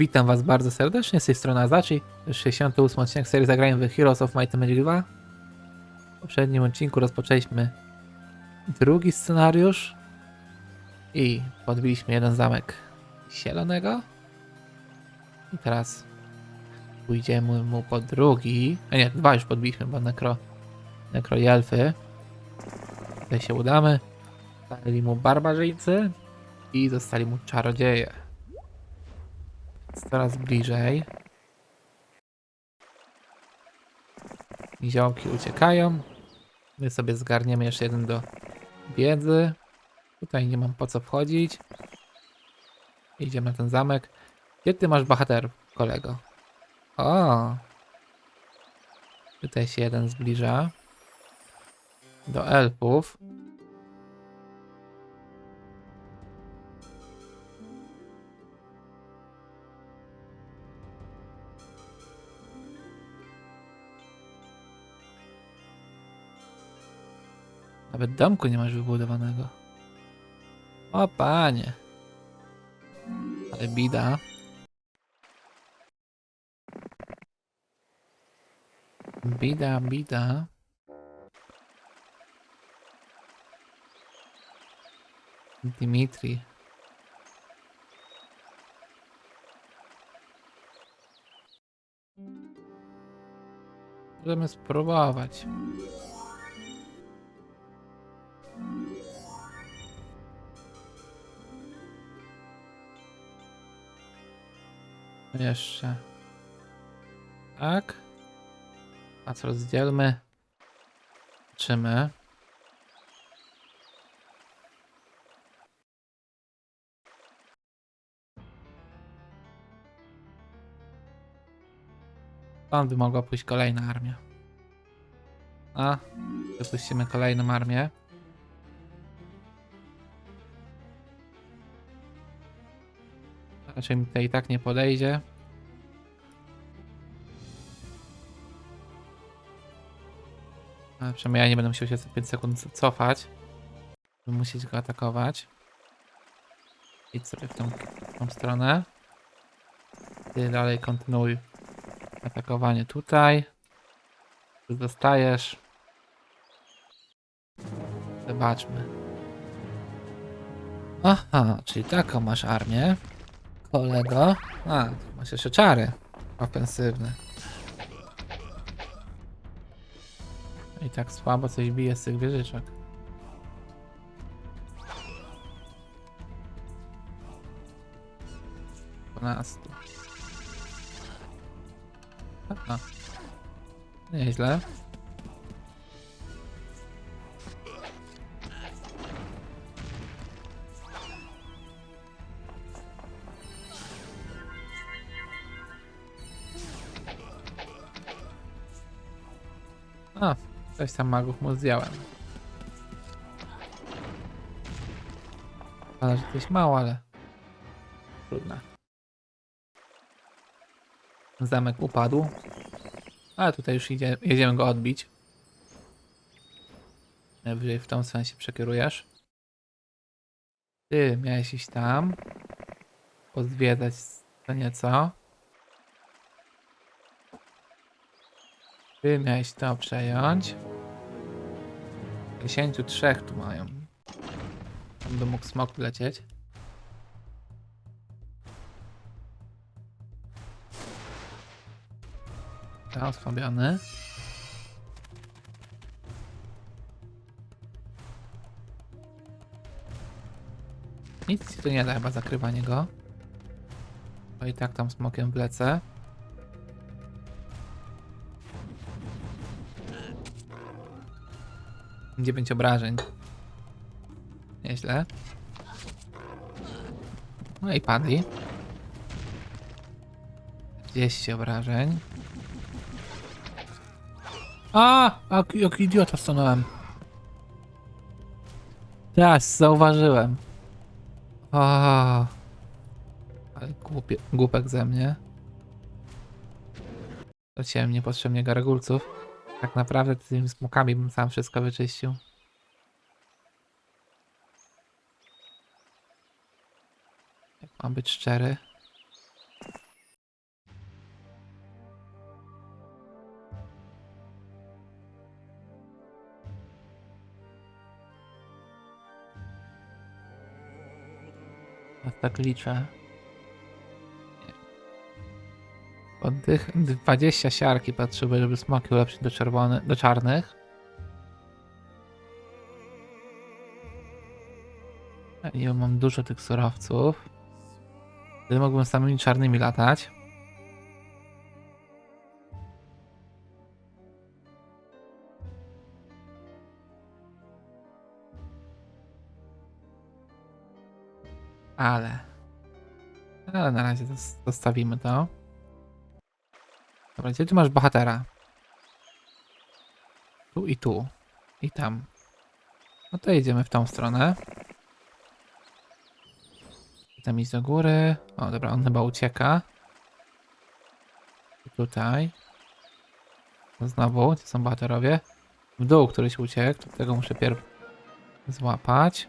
Witam was bardzo serdecznie, z tej strony jest 68 odcinek serii Zagrajmy w Heroes of Might and Magic 2. W poprzednim odcinku rozpoczęliśmy drugi scenariusz i podbiliśmy jeden zamek zielonego. I teraz pójdziemy mu po drugi. A nie, dwa już podbiliśmy, bo nekro, nekro i elfy. Tutaj się udamy. Zostali mu barbarzyńcy i zostali mu czarodzieje. Coraz bliżej. Niziołki uciekają. My sobie zgarniemy jeszcze jeden do wiedzy. Tutaj nie mam po co wchodzić. Idziemy na ten zamek. Gdzie ty masz bohaterów, kolego? O! Tutaj się jeden zbliża. Do elfów. Nawet domku nie masz wybudowanego. O panie. Ale bida. Bida, bida. Dimitri. Możemy spróbować. Jeszcze. Tak. A co rozdzielmy? Zobaczymy. Tam by mogła pójść kolejna armia. A, wypuścimy kolejną armię. Raczej mi tutaj i tak nie podejdzie. Ale przynajmniej ja nie będę musiał się co 5 sekund cofać. Będę musieć go atakować. Idź sobie w tą, w tą stronę. Ty dalej kontynuuj atakowanie tutaj. Tu dostajesz. Zobaczmy. Aha, czyli taką masz armię. Kolego. A, masz jeszcze czary ofensywne. I tak słabo coś bije z tych wieżyczek. Dwunastu. Aha. Nieźle. Coś tam magów mu zdjąłem. Ale że to mało, ale trudno. Zamek upadł. Ale tutaj już idzie, jedziemy go odbić. Najwyżej w tą się przekierujesz. Ty miałeś iść tam. Pozwiedzać co nieco. Ty miałeś to przejąć. 53 tu mają. Tam by mógł smok lecieć. Ta osłabiony. Nic tu nie da chyba zakrywanie go. Bo i tak tam smokiem wlecę. Dziewięć obrażeń. Nieźle. No i padli. 40 obrażeń. A! Jak, jak idiota stanąłem. Teraz zauważyłem. O, ale głupie, głupek ze mnie. Straciłem niepotrzebnie gargulców. Tak naprawdę tymi smokami bym sam wszystko wyczyścił. Jak mam być szczery. Tak liczę. Tych 20 siarki potrzebuję, żeby smoki ulepszyć do, czerwony, do czarnych. Ja mam dużo tych surowców. Wtedy mógłbym samymi czarnymi latać. Ale. Ale na razie zos- zostawimy to. Dobra, gdzie ty masz bohatera? Tu i tu. I tam. No to idziemy w tą stronę. Tam iść do góry. O, dobra, on chyba ucieka. I tutaj. No Znowu, gdzie są bohaterowie? W dół któryś uciekł, tego muszę pierw złapać.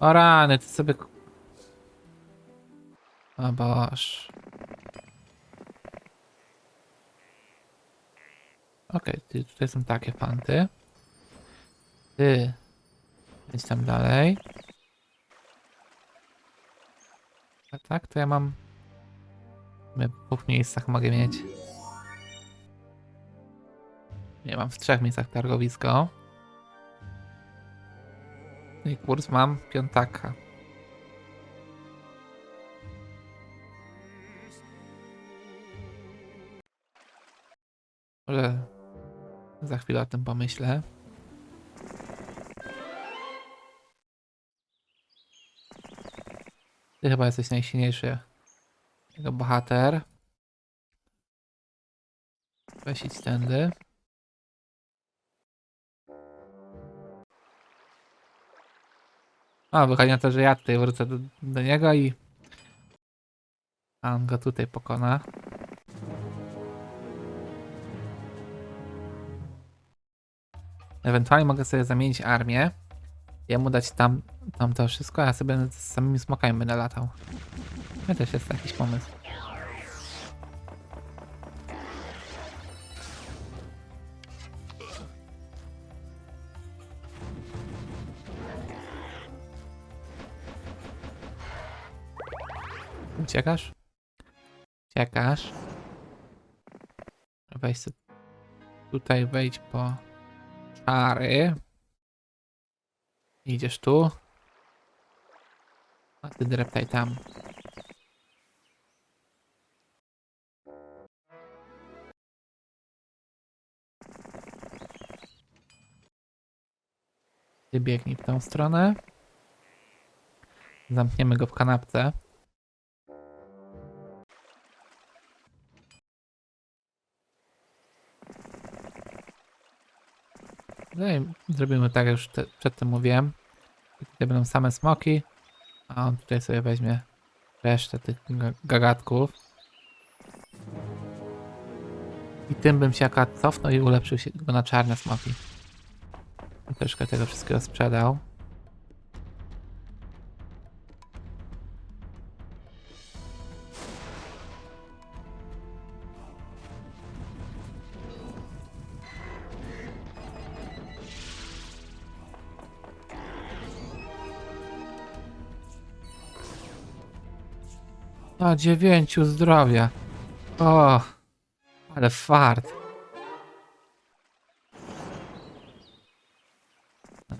O rany, ty sobie... O boż. Okej, ty- tutaj są takie fanty. Ty. Idź tam dalej. A tak, to ja mam... W dwóch miejscach mogę mieć. Nie, mam w trzech miejscach targowisko. I kurs mam piątaka. Chwilę o tym pomyślę. Ty chyba jesteś najsilniejszy. Jego bohater. Weź idź tędy. A, wychodzi na to, że ja tutaj wrócę do, do niego i... A on go tutaj pokona. Ewentualnie mogę sobie zamienić armię. Jemu dać tam, tam to wszystko, a ja sobie z samymi smokami będę latał. To też jest jakiś pomysł. Uciekasz? Uciekasz. Weź tutaj wejdź po czary. Idziesz tu. A ty dreptaj tam. Ty biegnij w tą stronę. Zamkniemy go w kanapce. No i zrobimy tak, jak już te, przedtem mówiłem. Tutaj będą same smoki, a on tutaj sobie weźmie resztę tych ga- gagatków. I tym bym się akurat cofnął i ulepszył się go na czarne smoki. Troszkę tego wszystkiego sprzedał. A dziewięciu zdrowia. O, ale fart.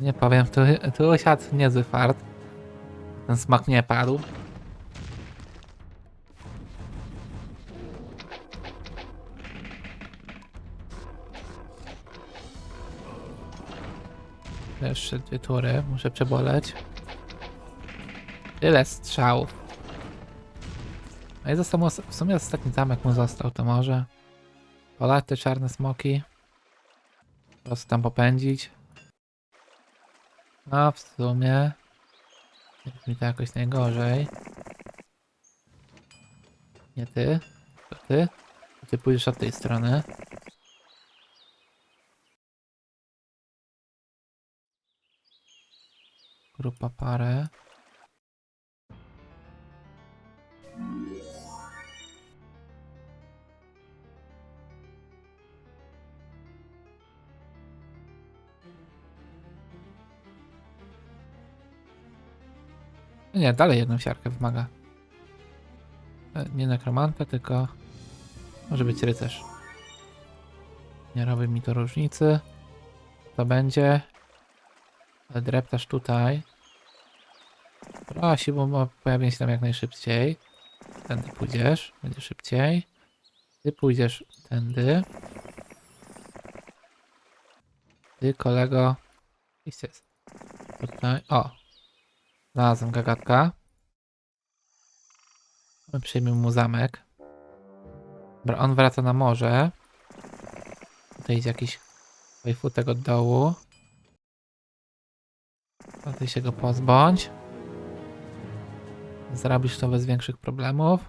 Nie powiem, tu, tu usiadł niezły fart. Ten smak nie padł. Jeszcze dwie tury, muszę przeboleć. Tyle strzałów. A i został w sumie ostatni zamek mu został, to może polać te czarne smoki. Po prostu tam popędzić. No w sumie jest mi to jakoś najgorzej. Nie ty, to ty. Ty pójdziesz od tej strony. Grupa parę. Nie, dalej jedną siarkę wymaga. E, Nie nekromanta, tylko może być rycerz. Nie robi mi to różnicy. To będzie. Dreptasz tutaj. Prosi, bo ma pojawienie się tam jak najszybciej. Tędy pójdziesz, będzie szybciej. Ty pójdziesz tędy. Ty, kolego. Jest. Tutaj. O! Znalazłem gagatka. My Przyjmie mu zamek. Dobra, on wraca na morze. Tutaj idzie jakiś wojfutek od dołu. A ty się go pozbądź. Zrobisz to bez większych problemów.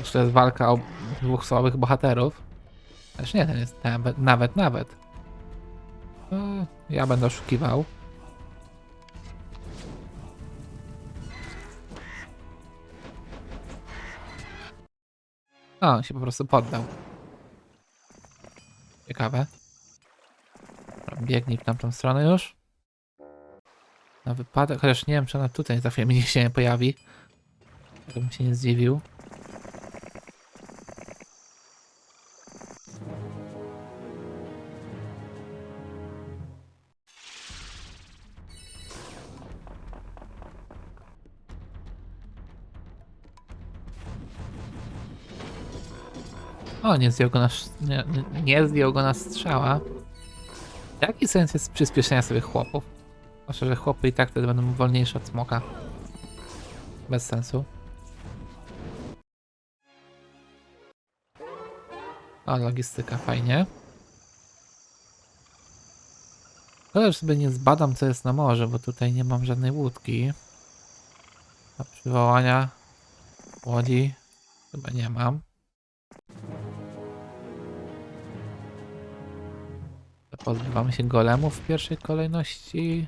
Aż to jest walka o dwóch słabych bohaterów. Też nie, ten jest nawet, nawet, nawet. Ja będę oszukiwał. A, on się po prostu poddał. Ciekawe. Biegnij w tamtą stronę już. Na wypadek, chociaż nie wiem, czy ona tutaj za chwilę mi się nie pojawi. Tak bym się nie zdziwił. Nie zdjął go na, nie, nie- go na strzała. Jaki sens jest przyspieszenia sobie chłopów? Zwłaszcza, że chłopy i tak wtedy będą wolniejsze od smoka. Bez sensu. O, logistyka, fajnie. Szkoda, że sobie nie zbadam, co jest na morze, bo tutaj nie mam żadnej łódki. A przywołania łodzi chyba nie mam. Pozbywamy się golemów w pierwszej kolejności.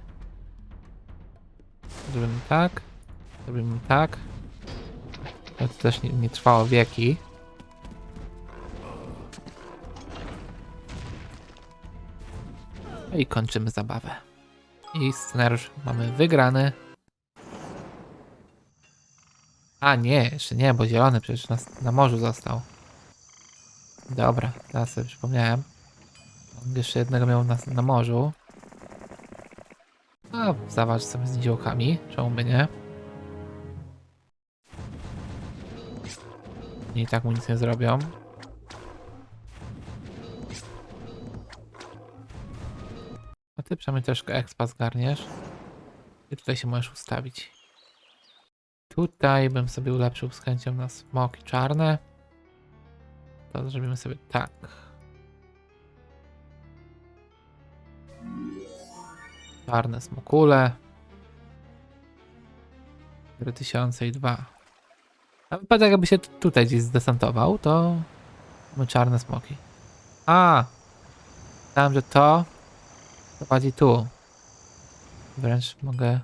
Zrobimy tak. Zrobimy tak. To też nie, nie trwało wieki. No I kończymy zabawę. I scenariusz mamy wygrany. A nie, jeszcze nie, bo zielony przecież na, na morzu został. Dobra, teraz sobie przypomniałem. Jeszcze jednego miał na, na morzu. A zawalcz sobie z niziołkami, czemu by nie? I tak mu nic nie zrobią. A ty przynajmniej troszkę expa zgarniesz. I tutaj się możesz ustawić. Tutaj bym sobie ulepszył z chęcią na smoki czarne. To zrobimy sobie tak. Czarne smokule. 4002. Na wypadek jakby się tutaj gdzieś zdesantował, to mamy czarne smoki. A! Myślałem, że to prowadzi tu. Wręcz mogę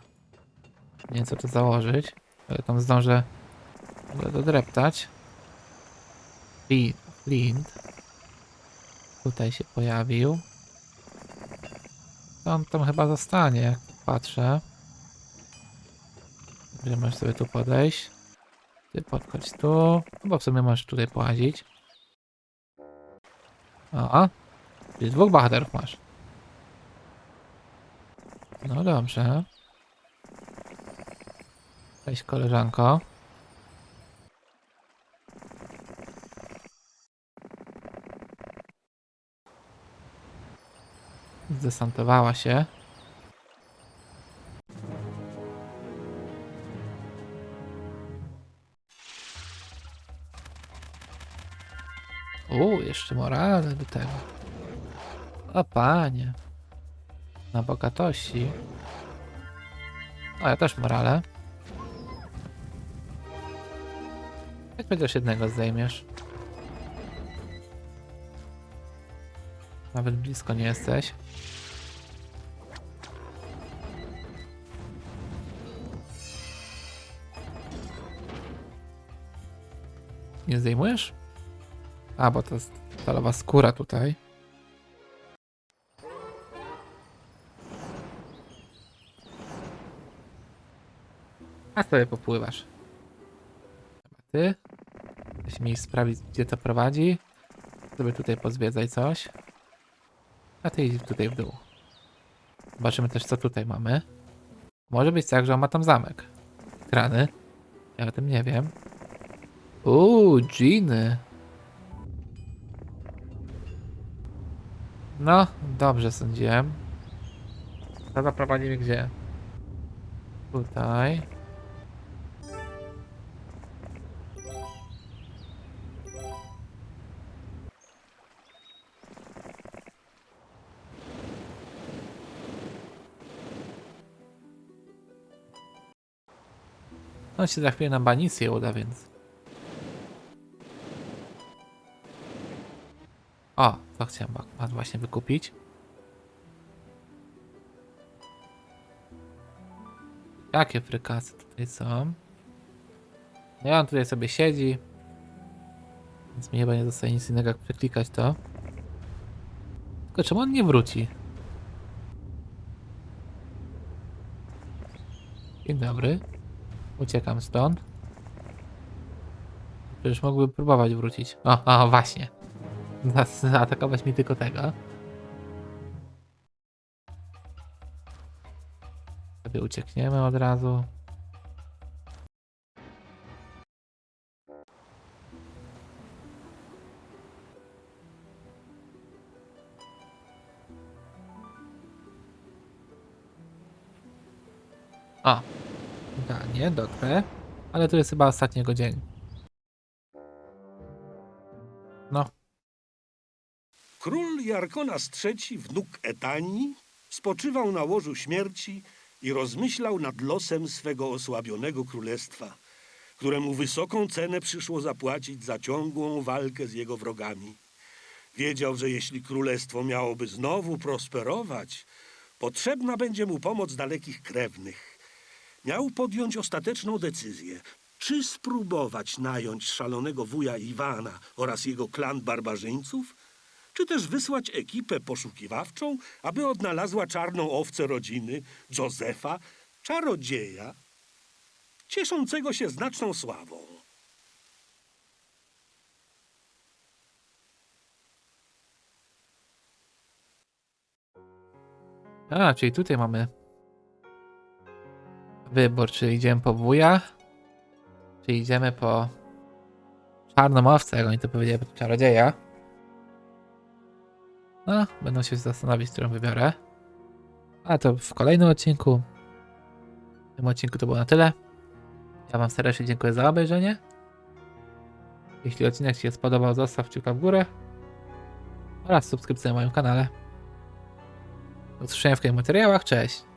nieco to założyć. Ale tam zdążę go dodreptać. Flint. Tutaj się pojawił. On tam chyba zostanie, patrzę. Gdzie możesz sobie tu podejść? Ty podchodź tu. No bo w sumie możesz tutaj połazić. O, czyli dwóch bohaterów masz. No dobrze. Cześć koleżanko. Zdesantowała się. U, jeszcze morale do tego. O panie. Na bogatości. O, ja też morale. Jak chociaż jednego zdejmiesz. Nawet blisko nie jesteś. Nie zdejmujesz? A, bo to jest stalowa skóra tutaj. A sobie popływasz. Ty? Chcesz mi sprawdzić, gdzie to prowadzi? Sobie tutaj pozwiedzaj coś. A ty idź tutaj w dół. Zobaczymy też, co tutaj mamy. Może być tak, że on ma tam zamek. Krany. Ja o tym nie wiem. Uuu, dżiny. No, dobrze sądziłem. Zaprowadzi mnie gdzie? Tutaj. No się za chwilę na banicję uda, więc... O, to chciałem wa- właśnie wykupić. Jakie frykasy tutaj są? No on tutaj sobie siedzi. Więc mi chyba nie zostaje nic innego jak przeklikać to. Tylko czemu on nie wróci? Dzień dobry. Uciekam stąd. Przecież mógłby próbować wrócić. O, o właśnie. Zaatakować mi tylko tego. Sobie uciekniemy od razu. Idealnie, dotrę. Ale to jest chyba ostatniego dzień. No, Król Jarkonas III, wnuk Etanii, spoczywał na łożu śmierci i rozmyślał nad losem swego osłabionego królestwa, któremu wysoką cenę przyszło zapłacić za ciągłą walkę z jego wrogami. Wiedział, że jeśli królestwo miałoby znowu prosperować, potrzebna będzie mu pomoc dalekich krewnych. Miał podjąć ostateczną decyzję, czy spróbować nająć szalonego wuja Iwana oraz jego klan barbarzyńców, czy też wysłać ekipę poszukiwawczą, aby odnalazła czarną owcę rodziny Józefa, czarodzieja, cieszącego się znaczną sławą. A, czyli tutaj mamy wybór, czy idziemy po wuja, czy idziemy po czarną owcę, jak oni to powiedzieli, po czarodzieja. No, będą się zastanowić, którą wybiorę. A to w kolejnym odcinku. W tym odcinku to było na tyle. Ja wam serdecznie dziękuję za obejrzenie. Jeśli odcinek Ci się spodobał, zostaw kciuka w górę oraz subskrypcję na moim kanale. Do usłyszenia w kolejnych materiałach. Cześć!